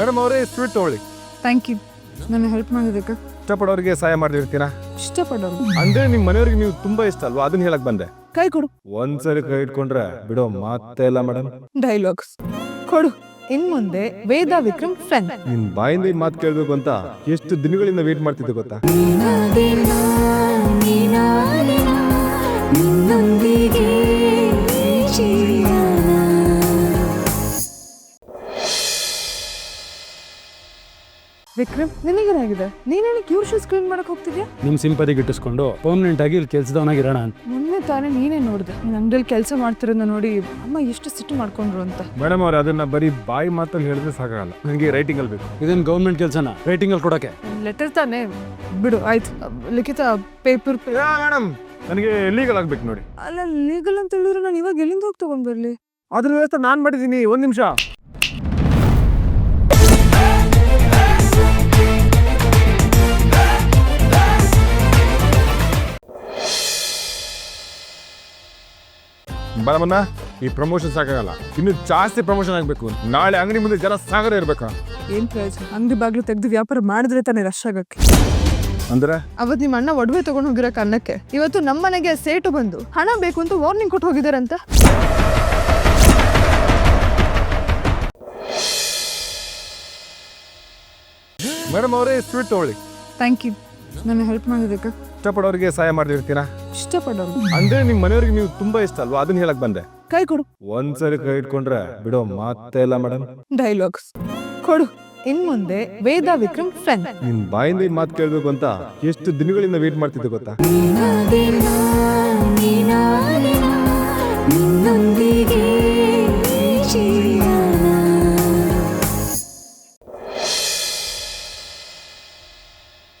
Madam ಅವರೇ sweet ತಗೊಳ್ಳಿ thank you ನನ್ನ ಹೆಲ್ಪ್ ಮಾಡಿದ್ದಕ್ಕೆ. ಇಷ್ಟಪಡೋರಿಗೆ ಸಹಾಯ ಮಾಡ್ತಿರ್ತೀರಾ? ಇಷ್ಟಪಡೋರು. ಅಂದ್ರೆ ನಿಮ್ ಮನೆಯವ್ರಿಗೆ ನೀವು ತುಂಬಾ ಇಷ್ಟ ಅಲ್ವಾ? ಅದನ್ನ ಹೇಳಕ್ ಬಂದೆ. ಕೈ ಕೊಡು. ಒಂದ್ಸರಿ ಕೈ ಇಟ್ಕೊಂಡ್ರೆ ಬಿಡೋ ಮಾತೇ ಇಲ್ಲ ಮೇಡಮ್ ಡೈಲಾಗ್ಸ್ ಕೊಡು. ಇನ್ ಮುಂದೆ ವೇದ ವಿಕ್ರಮ್ ಫ್ರೆಂಡ್. ನಿನ್ ಬಾಯಿಂದ ಈ ಮಾತು ಕೇಳ್ಬೇಕು ಅಂತ ಎಷ್ಟು ದಿನಗಳಿಂದ ವೇಟ್ ಮಾಡ್ತಿದ್ದೆ ಗೊತ್ತಾ? ನಿನ್ನೊಂದಿಗೆ ವಿಕ್ರಮ್ ನಿನಗೇನಾಗಿದೆ? ನೀನೇನು ಕ್ಯೂರ್ ಶೂಸ್ ಕ್ಲೀನ್ ಮಾಡಕ್ ಹೋಗ್ತಿದ್ಯಾ? ನಿಮ್ಮ ಸಿಂಪತಿ ಗಿಟ್ಟಿಸ್ಕೊಂಡು ಪರ್ಮನೆಂಟ್ ಆಗಿ ಇಲ್ಲಿ ಕೆಲ್ಸದವನಾಗಿರೋಣ ಅಂತ. ಮೊನ್ನೆ ತಾನೇ ನೀನೇ ನೋಡಿದೆ. ನೀನ್ ಅಂಗಡಿಯಲ್ಲಿ ಕೆಲಸ ಮಾಡ್ತಿರೋದನ್ನ ನೋಡಿ ಅಮ್ಮ ಎಷ್ಟು ಸಿಟ್ಟು ಮಾಡ್ಕೊಂಡ್ರು ಅಂತ. ಮೇಡಮ್ ಅವ್ರ ಅದನ್ನ ಬರೀ ಬಾಯಿ ಮಾತಲ್ಲಿ ಹೇಳಿದ್ರೆ ಸಾಕಾಗಲ್ಲ. ನನಗೆ ರೈಟಿಂಗ್ ಅಲ್ಲಿ ಬೇಕು. ಇದೇನು ಗೌರ್ಮೆಂಟ್ ಕೆಲಸನ? ಅಲ್ಲಿ ಕೊಡಕ್ಕೆ. ಲೆಟರ್ ತಾನೇ? ಬಿಡು ಆಯ್ತು. ಲಿಖಿತ ಪೇಪರ್ ಮೇಡಮ್ ನನಗೆ ಲೀಗಲ್ ಆಗ್ಬೇಕು ನೋಡಿ. ಅಲ್ಲ ಲೀಗಲ್ ಅಂತ ಹೇಳಿದ್ರೆ ನಾನು ಇವಾಗ ಎಲ್ಲಿಂದ ಹೋಗಿ ತಗೊಂಡ್ ಬರ್ಲಿ? ಅದ್ರ ವ್ಯವಸ್ಥೆ ನಾನು ಮಾಡಿದ್ದೀನಿ ಒಂದು ನಿಮಿಷ. ಬರಮನ್ನ ಈ ಪ್ರಮೋಷನ್ ಸಾಕಾಗಲ್ಲ. ಇನ್ನು ಜಾಸ್ತಿ ಪ್ರಮೋಷನ್ ಆಗಬೇಕು. ನಾಳೆ ಅಂಗಡಿ ಮುಂದೆ ಜನ ಸಾಗರ ಇರ್ಬೇಕಾ? ಏನ್ ಪ್ರಯೋಜನ? ಅಂಗಡಿ ಬಾಗ್ಲು ತೆಗೆದು ವ್ಯಾಪಾರ ಮಾಡಿದ್ರೆ ತಾನೇ ರಶ್ ಆಗಕ್ಕೆ. ಅಂದ್ರೆ? ಅವತ್ ನಿಮ್ಮ ಅಣ್ಣ ಒಡವೆ ತಗೊಂಡು ಹೋಗಿರೋ ಅನ್ನಕ್ಕೆ ಇವತ್ತು ನಮ್ಮ ಮನೆಗೆ ಸೇಟು ಬಂದು ಹಣ ಬೇಕು ಅಂತ ವಾರ್ನಿಂಗ್ ಕೊಟ್ಟು ಹೋಗಿದಾರಂತ? ಮೇಡಮ್ ಅವರೇ ಸ್ವೀಟ್ ತಗೊಳ್ಳಿ ಥ್ಯಾಂಕ್ ಯು ನನಗೆ ಹೆಲ್ಪ್ ಮಾಡಿದ್ದಕ್ಕೆ. ಇಷ್ಟಪಡೋರಿಗೆ ಸಹಾಯ ಮಾಡ್ತಿರ್ತೀರಾ? ಇಷ್ಟಪಡೋರು. ಅಂದ್ರೆ ನಿಮ್ ಮನೆಯವ್ರಿಗೆ ನೀವು ತುಂಬಾ ಇಷ್ಟ ಅಲ್ವಾ? ಅದನ್ನ ಹೇಳಕ್ ಬಂದೆ. ಕೈ ಕೊಡು. ಒಂದ್ಸರಿ ಕೈ ಇಟ್ಕೊಂಡ್ರೆ ಬಿಡೋ ಮಾತೇ ಇಲ್ಲ ಮೇಡಮ್ ಡೈಲಾಗ್ಸ್ ಕೊಡು. ಇನ್ ಮುಂದೆ ವೇದ ವಿಕ್ರಮ್ ಫ್ರೆಂಡ್. ನಿನ್ ಬಾಯಿಂದ ಈ ಮಾತು ಕೇಳ್ಬೇಕು ಅಂತ ಎಷ್ಟು ದಿನಗಳಿಂದ ವೇಟ್ ಮಾಡ್ತಿದ್ದೆ ಗೊತ್ತಾ?